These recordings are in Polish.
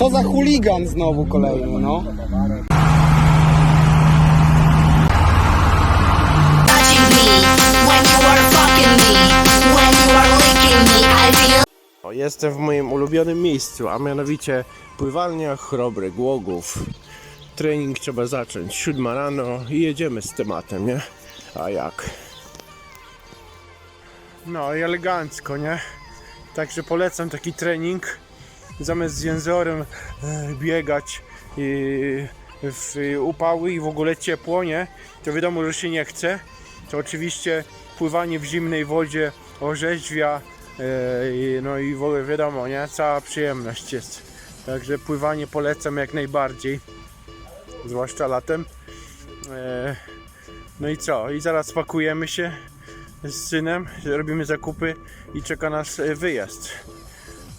Co za chuligan znowu kolejny, no. O, Jestem w moim ulubionym miejscu, a mianowicie pływalnia Chrobry Głogów. Trening trzeba zacząć 7 rano i jedziemy z tematem, nie? A jak? No i elegancko, nie? Także polecam taki trening. Zamiast z jęzorem e, biegać i w upały i w ogóle ciepło, nie? To wiadomo, że się nie chce. To oczywiście pływanie w zimnej wodzie orzeźwia e, no i w ogóle wiadomo, nie? Cała przyjemność jest. Także pływanie polecam jak najbardziej. Zwłaszcza latem. E, No i co? I zaraz pakujemy się z synem, robimy zakupy i czeka nas e, wyjazd.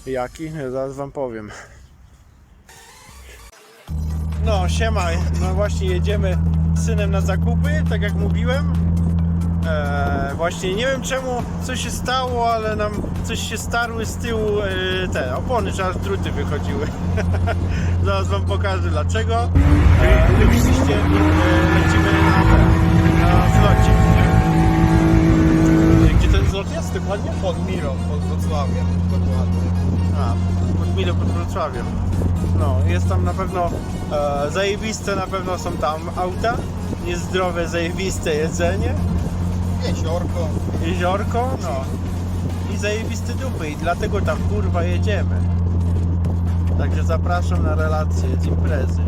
Jaki? Zaraz wam powiem. No, siema. No właśnie jedziemy z synem na zakupy, tak jak mówiłem. Eee, właśnie nie wiem czemu co się stało, ale nam coś się starły z tyłu e, te opony, czy aż druty wychodziły. Zaraz wam pokażę dlaczego. Eee, widzicie, e, lecimy na, na zlocie. Gdzie ten zlot jest dokładnie? Pod Mirą, pod Wrocławiem, dokładnie. A, pod Milą, pod Wrocławiem. No, jest tam na pewno e, zajebiste, na pewno są tam auta, niezdrowe, zajebiste jedzenie, Jeziorko. jeziorko, no i zajebiste dupy i dlatego tam kurwa jedziemy. Także zapraszam na relacje z imprezy.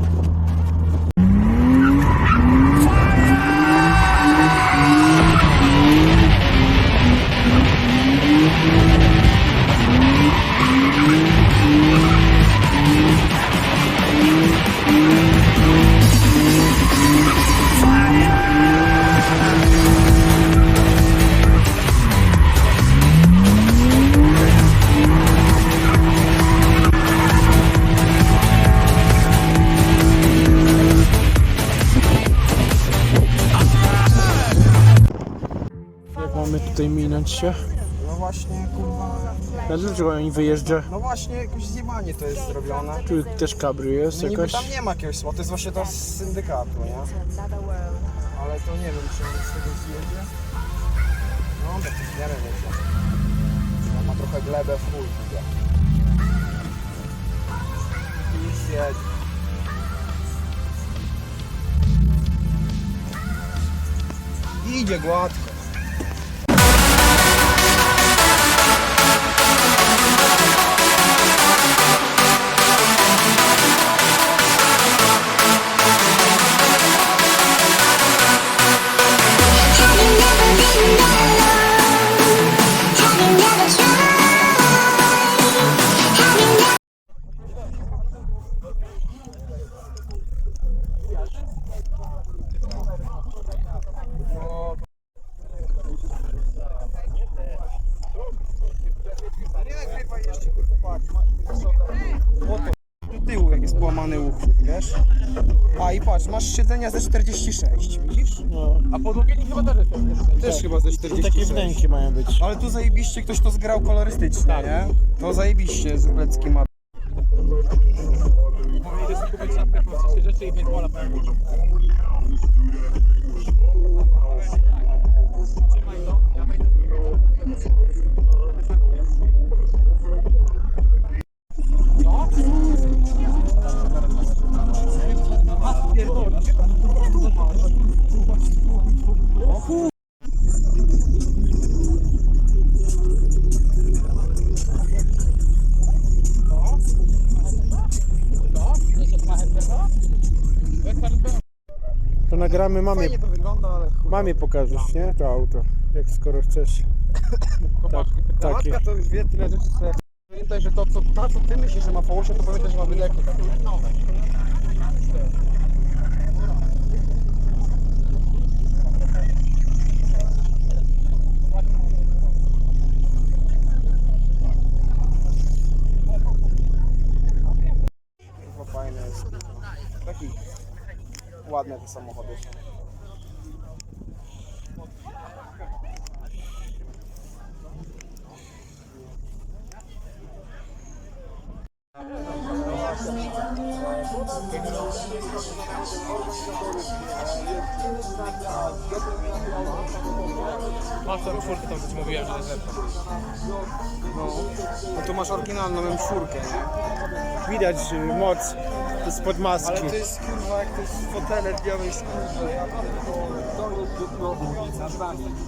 Się? No właśnie, kurwa. A dlaczego oni wyjeżdża? No właśnie, jakoś zjebanie to jest zrobione. Tu też kabry jest No niby jakaś? tam nie ma jakiegoś słowa, to jest właśnie to z syndykatu, nie? Ale to nie wiem, czy on z tego zjedzie. No, to coś nie wiem, wiecie. On ma trochę glebę w chuj, widzę. I zjedzie. Idzie gładko. Wiesz? A i patrz, masz siedzenia ze 46, widzisz? No. A podłogienie chyba też jest. Też chyba ze Tu 46. takie wnęki mają być. Ale tu zajebiście ktoś to zgrał kolorystycznie, nie? To zajebiście z Lecki ma. To nagramy mamie, Fajnie to wygląda, ale chuj. mamie pokażesz, nie? To auto. Jak skoro chcesz. Tak, Ta takie. matka to już wie tyle rzeczy, co. Pamiętaj, że to co, ta, co ty myślisz, że ma po osie, to pamiętaj, że ma wydeko. Chyba ładne te samochody. Thank you. Masz tą czwórkę, to ci mówiłem, że jest lepsza. No. no tu masz oryginalną M4, nie? Widać y, moc spod maski. Ale to jest kurwa jak to jest fotele w białej skórze. Ja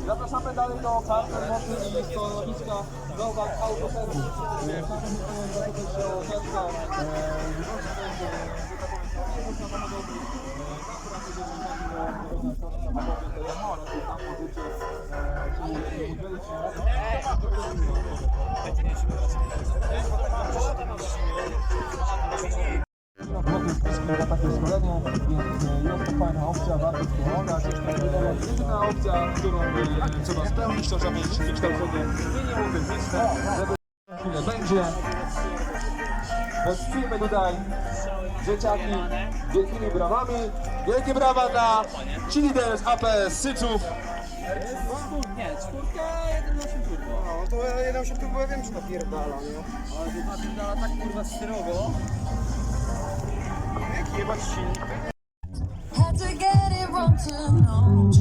Zapraszamy dalej do karty mocy i stanowiska Nowak Autoserwis. na takie szkolenie, opcja, którą e, spełnić, to trzeba mieć wykształcenie minimum techniczne, żeby chwilę będzie. Wesprzyjmy tutaj dzieciaki wielkimi brawami. Wielkie brawa dla cheerleaders APS Syczów. No to ja jeden się tu bo ja wiem, że napierdala, nie? Jaki jebać silnik? Had to get it wrong to know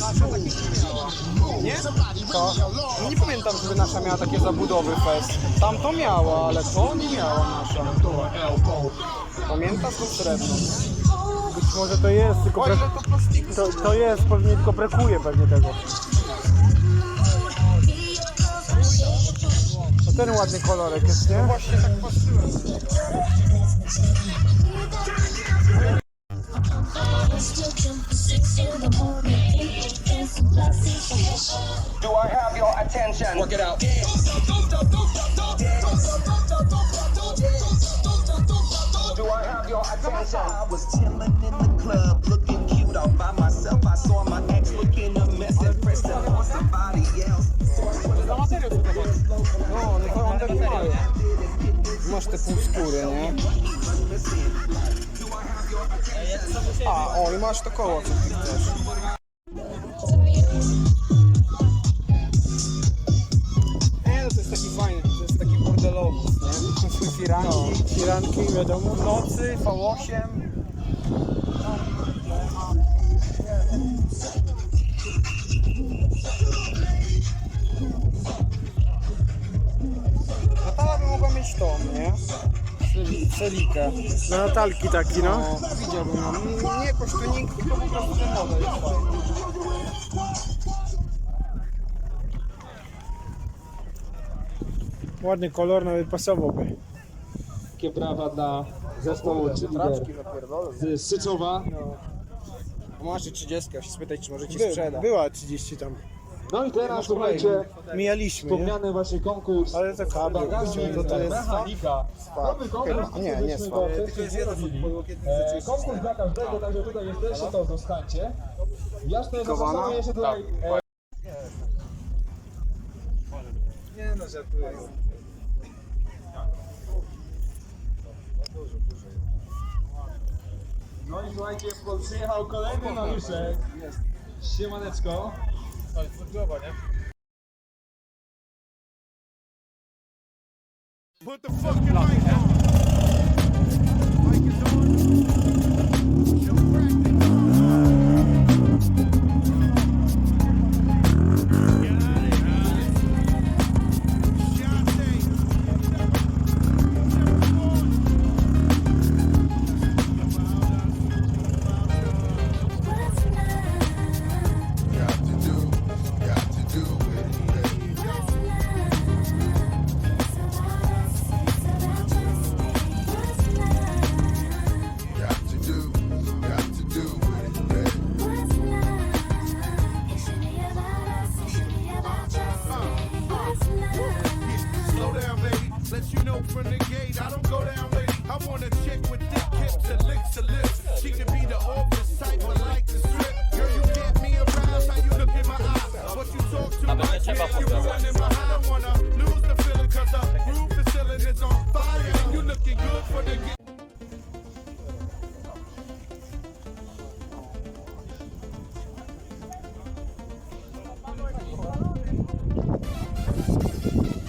Nasza takich nie miała. Nie? To? Nie pamiętam, żeby nasza miała takie zabudowy fest. Tam to miała, ale to nie miała nasza. Pamiętasz to srebrno? Być może to jest, tylko brak... to plastiku to, to jest, pewnie tylko brakuje pewnie tego. No ten ładny kolorek jest, nie? Właśnie tak patrzyłem. Jump to six in the morning. It's a blessing. Do I have your attention? Work it out. Do I have your attention? I was chilling in the club, looking cute all by myself. Masz te półskóry, nie? A, o i masz to koło, co ty chcesz. Nie, no to jest taki fajny, to jest taki bordelowóz, nie? Firanki, Firanki, wiadomo. w nocy, V8. Tą, nie? Celikę. Na Natalki taki, no. No, widziałbym ją. Nie jakoś tuning, tylko po prostu ten model jest fajny. Ładny kolor, nawet pasowałby. Wielkie brawa dla zespołu Traczki napierdolę. z Syczowa. Masz 30, a się spytać, czy może ci By, sprzeda. była 30 tam. No i teraz słuchajcie, Mijaliśmy, wspomniany właśnie konkurs Ale to kabel, bagażnik to to jest mechanika. Nowy konkurs. Nie, nie go wcześniej. E, Konkurs dla każdego, także tutaj jesteście, to zostańcie. Jasne, zapraszamy jeszcze tutaj e, Nie no, żartuję. No i słuchajcie, przyjechał kolejny Mariuszek. Siemaneczko. Ale sportowa, nie? Got フフフフ。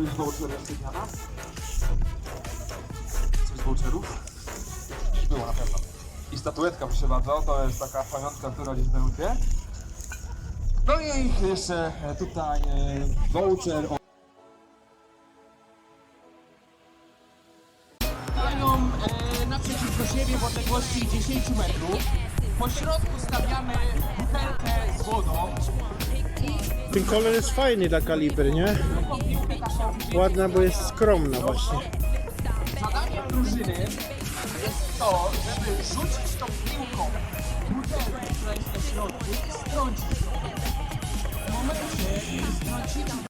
E, Któryś voucher jest sypiana? Coś z voucherów? Było na pewno. I statuetka, proszę bardzo, to jest taka pamiątka, która gdzieś będzie. No i jeszcze tutaj e, voucher kolor jest fajny dla kalibry, nie? Ładna, bo jest skromna właśnie. Zadaniem drużyny jest to, żeby rzucić tą piłką butelkę, która jest na środku i strącić. W momencie, kiedy strącimy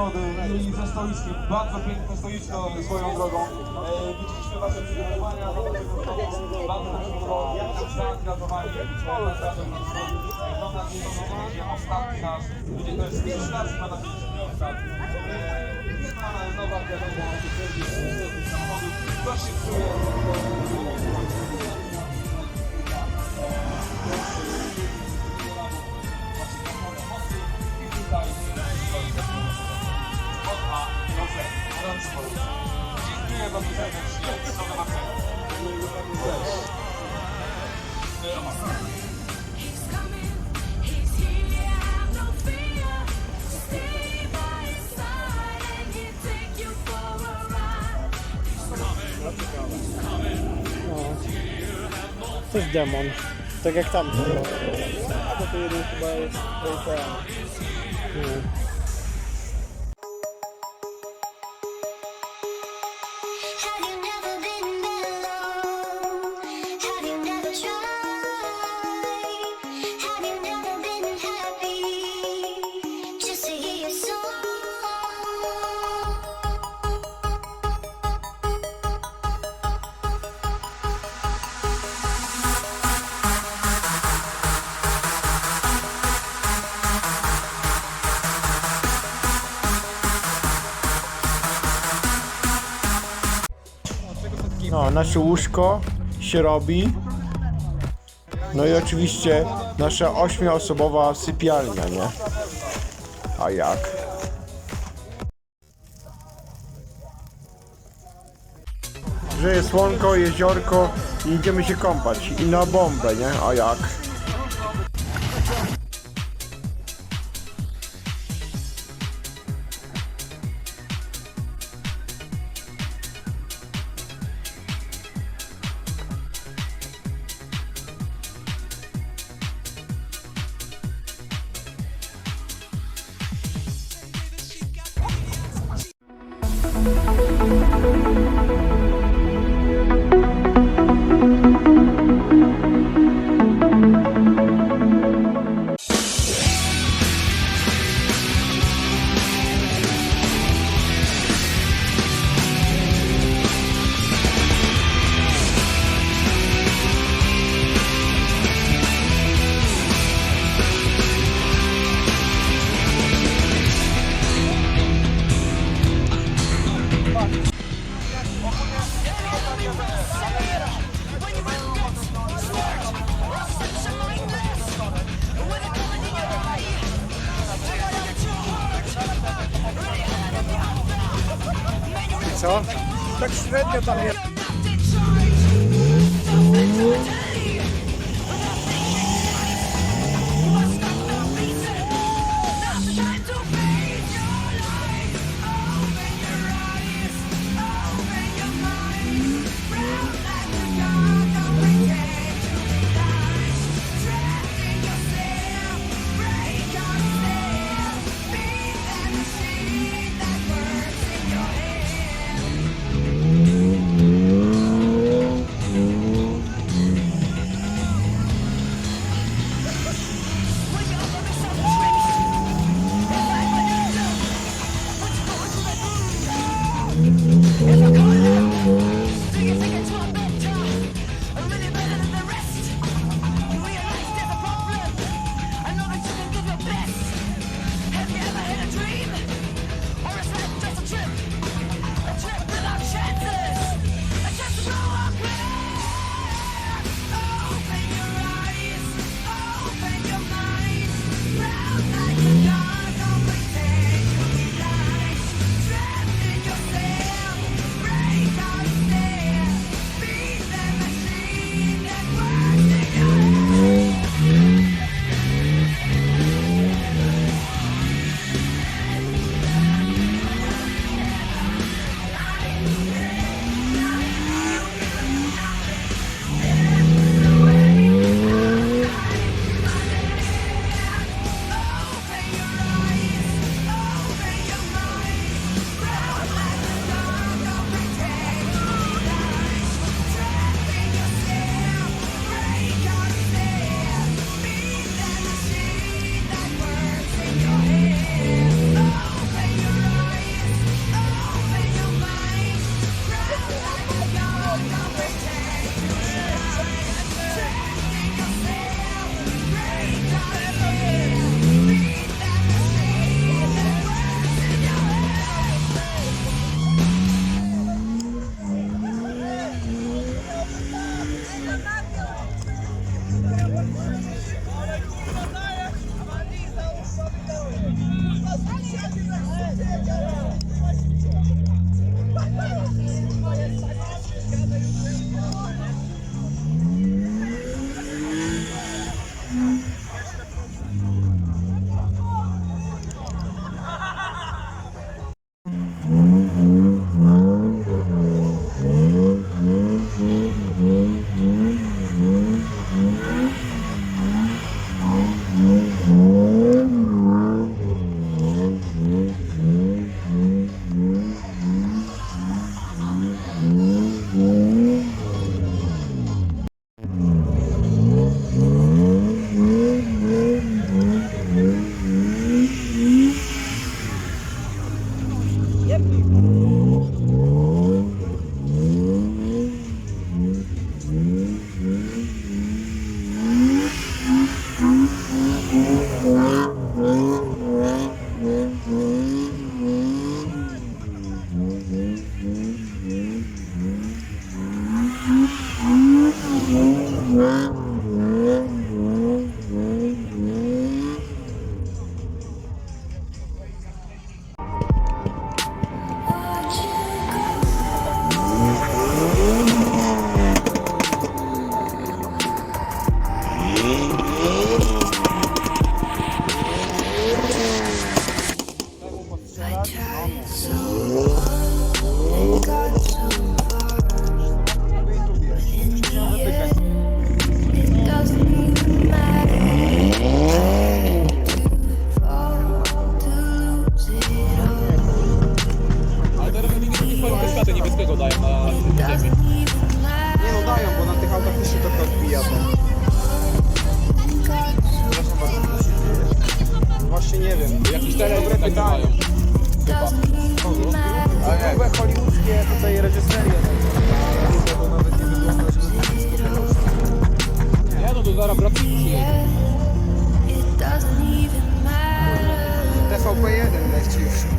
nagrody i ze stoiskiem. Bardzo piękne stoisko swoją drogą. E, Widzieliśmy wasze przygotowania. Bardzo nam się podobało. Zaangażowani. Mam nadzieję, że to będzie ostatni nasz. Będzie to jest na ostatni. Nowa wiadomo, samochodów. Kto się czuje? For a ride. To jest demon. Tak jak tam. A to jeden chyba jest nasze łóżko się robi. No i oczywiście nasza ośmioosobowa sypialnia, nie? A jak? Grzeje słonko, jeziorko i idziemy się kąpać. I na bombę, nie? A jak?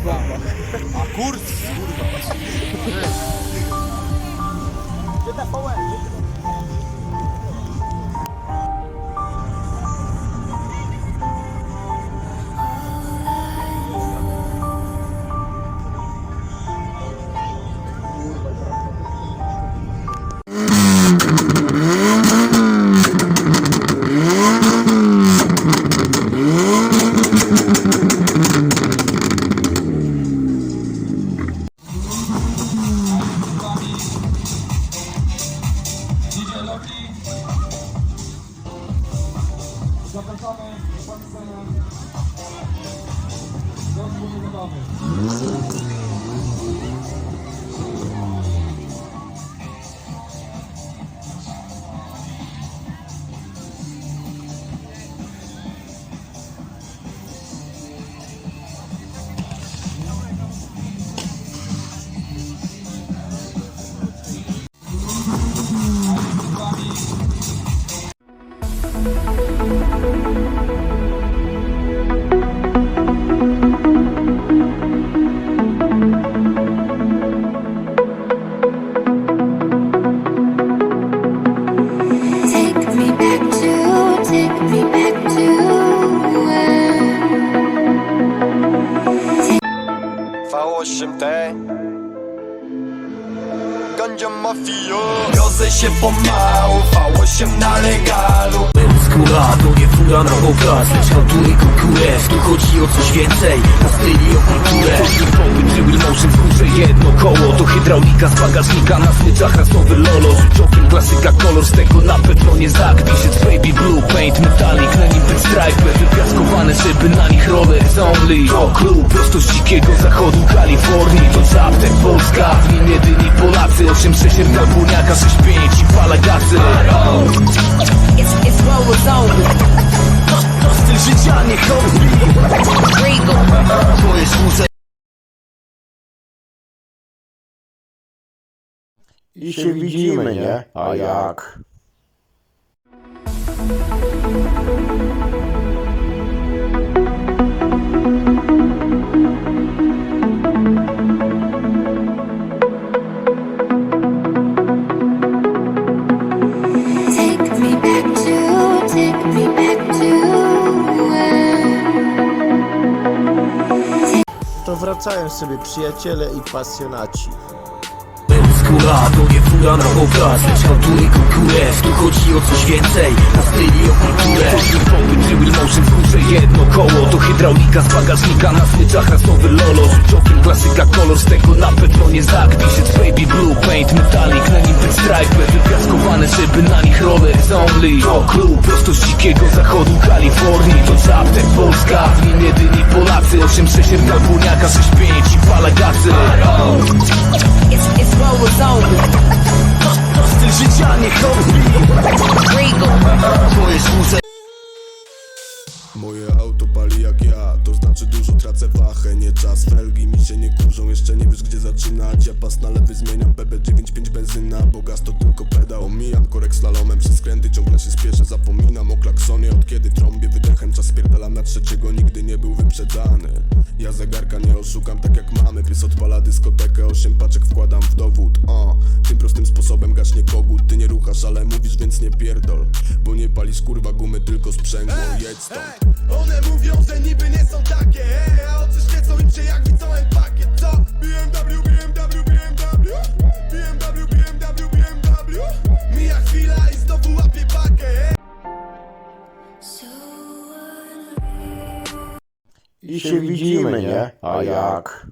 A kurs, kurwa. Gdzie? Zapraszamy się pomału V8 na legalu. Skóra na obraz natury konkurent Tu chodzi o coś więcej Na styli o kulturę. Jewel Motion w górze jedno koło To hydraulika z bagażnika. Na smyczach raz nowy lolo Rzuciokiem klasyka kolor. Z tego na pewno nie zagnisz It's baby blue paint. Metallic Na nim ten stripe Wypiaskowane szyby na nich rollers only. To klub prosto z dzikiego zachodu Kalifornii. To Zaptek Polska W nim jedyni Polacy. 8-6 Buniaka 6-5 i fala gazy It's, it's what was on styl życia nie hobby I się widzimy, nie? A jak? Wracają sobie przyjaciele i pasjonaci. Skóra to nie fura na obraz natury konkurent Tu chodzi o coś więcej. Na styli o kulturę. Pompy Jewel Motion w górze. Jedno koło To hydraulika z bagażnika. Na smyczach raz nowy lolo Rzuciokiem klasyka kolor Z tego na pewno nie zagnisz It's baby blue paint metallic Na nim ten Wypiaskowane szyby na nich rollers only To klub prosto z dzikiego zachodu Kalifornii. To Zaptek Polska W nim jedyni Polacy. 8-6 Buniaka 6-5 i fala gazy It's, it's życia nie hobby Moje auto pali jak ja, to znaczy dużo tracę wachę Nie czas, felgi mi się nie kurzą Jeszcze nie wiesz gdzie zaczynać. Ja pas na lewy zmieniam BB95 benzyna. Bo gaz to tylko pedał. Omijam korek slalomem przez skręty Ciągle się spieszę, zapominam o klaksonie Od kiedy trąbię wydechem. Czas spierdalam na trzeciego Nigdy nie był wyprzedzany. Ja zegarka nie oszukam tak jak mamy. Pies odpala dyskotekę Osiem paczek wkładam w dowód. O, Tym prostym sposobem gaśnie kogut. Ty nie ruchasz, ale mówisz, więc nie pierdol. Bo nie palisz kurwa gumy, tylko sprzęgło. Jedź stąd. One mówią, że niby nie są takie oczy świecą im się jak widzą pakiet Co? BMW, BMW, BMW BMW, BMW, BMW Mija chwila i znowu łapię pakę. I się widzimy, nie? A jak?